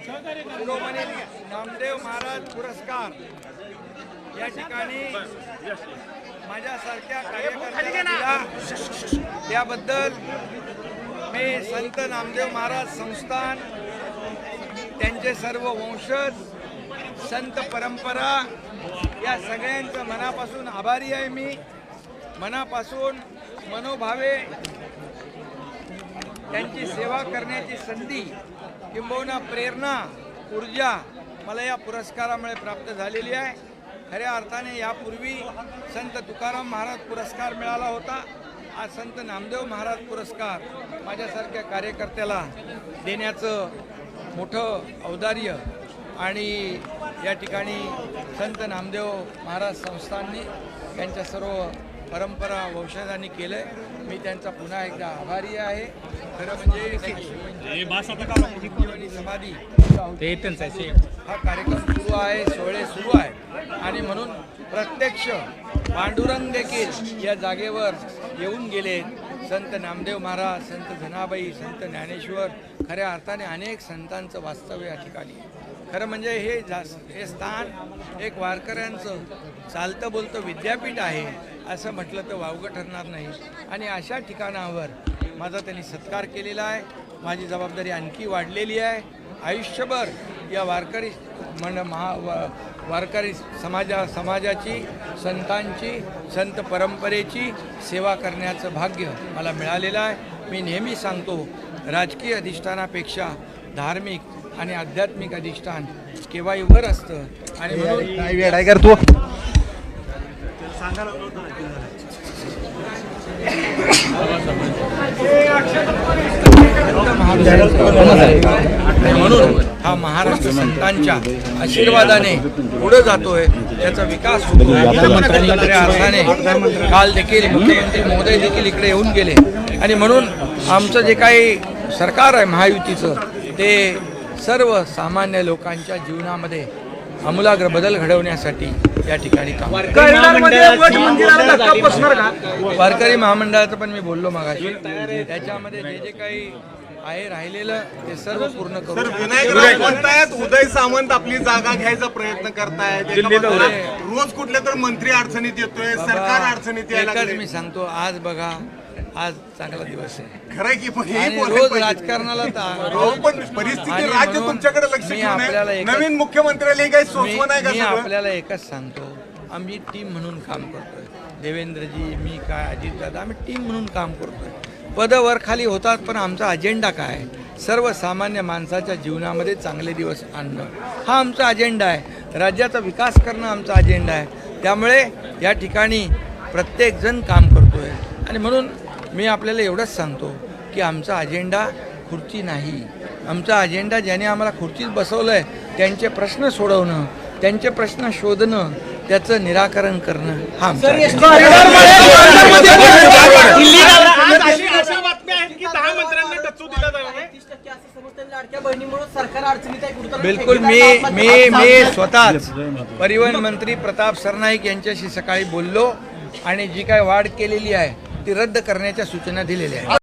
शिरोमणी नामदेव महाराज पुरस्कार. या ठिकाणी माझ्यासारख्या कार्यकर्त्याला दिला. त्याबद्दल मी संत नामदेव महाराज संस्थान त्यांचे सर्व वंशज संत परंपरा या सगळ्यांचं मनापासून आभारी आहे मी. मनापासून मनोभावे त्यांची सेवा करण्याची संधी किंबहुना प्रेरणा ऊर्जा मला या पुरस्कारामुळे प्राप्त झालेली आहे. खऱ्या अर्थाने यापूर्वी संत तुकाराम महाराज पुरस्कार मिळाला होता. आज संत नामदेव महाराज पुरस्कार माझ्यासारख्या कार्यकर्त्याला देण्याचं मोठं औदार्य आणि या ठिकाणी संत नामदेव महाराज संस्थांनी त्यांच्या सर्व परंपरा वंशजांनी केलं आहे मी त्यांचा पुन्हा एकदा आभारी आहे. खरं म्हणजे समाधी हा कार्यक्रम सुरू आहे सोहळे सुरू आहे. आणि म्हणून प्रत्यक्ष पांडुरंग देखील या जागेवर येऊन गेले. संत नामदेव महाराज संत धनाबाई संत ज्ञानेश्वर खऱ्या अर्थाने अनेक संतांचं वास्तव्य या ठिकाणी. खरं म्हणजे हे जा हे स्थान एक वारकऱ्यांचं चालतं बोलतं विद्यापीठ आहे. असं म्हटलं तर वावगं ठरणार नाही आणि अशा ठिकाणावर माझा त्यांनी सत्कार केलेला आहे माझी जबाबदारी आणखी वाढलेली आहे आयुष्यभर या वारकरी मन महा वा- वारकरी समाजा समाजाची संतांची संत परंपरेची सेवा करण्याचं भाग्य मला मिळालेलं आहे मी नेहमी सांगतो राजकीय अधिष्ठानापेक्षा धार्मिक आणि आध्यात्मिक अधिष्ठान केव्हाही वर असतं आणि म्हणून तू म्हणून हा महाराष्ट्र संतांच्या आशीर्वादाने पुढे जातोय त्याचा विकास होतो खऱ्या अर्थाने काल देखील मुख्यमंत्री महोदय देखील इकडे येऊन गेले. आणि म्हणून आमचं जे काही सरकार आहे महायुतीचं ते सर्व सामान्य लोकांच्या जीवनामध्ये आमूलाग्र बदल घडवण्यासाठी या ठिकाणी काम वारकरी महामंडळाचं पण मी बोललो मगाशी. त्याच्यामध्ये जे जे काही आहे राहिलेलं ते सर्व पूर्ण करू विनायक म्हणतायत उदय सामंत आपली जागा घ्यायचा प्रयत्न करतायत. रोज कुठल्या तर मंत्री अडचणीत येतोय सरकार अडचणीत यायला मी सांगतो आज बघा आज चांगला दिवस आहे. खरंय की हे रोज. राजकारणाला तर- पण परिस्थिती राज्य तुमच्याकडे लक्ष नवीन मुख्यमंत्र्याला काही सोचवं नाही का आपल्याला एकच सांगतो आम्ही टीम म्हणून काम करतोय. देवेंद्रजी मी काय अजितदादा आम्ही टीम म्हणून काम करतो पदं खाली होतात पण आमचा अजेंडा काय आहे? सर्वसामान्य माणसाच्या जीवनामध्ये चांगले दिवस आणणं. हा आमचा अजेंडा आहे. राज्याचा विकास करणं आमचा अजेंडा आहे. त्यामुळे या ठिकाणी प्रत्येकजण काम करतो आहे आणि म्हणून मी आपल्याला एवढंच सांगतो की आमचा अजेंडा खुर्ची नाही. आमचा अजेंडा ज्याने आम्हाला खुर्चीत बसवलं आहे त्यांचे प्रश्न सोडवणं त्यांचे प्रश्न शोधणं त्याचं निराकरण करणं हा आमचा बिलकुल मी मी मी स्वतःच परिवहन मंत्री प्रताप सरनाईक यांच्याशी सकाळी बोललो आणि जी काय वाढ केलेली आहे ती रद्द करण्याच्या सूचना दिलेल्या आहेत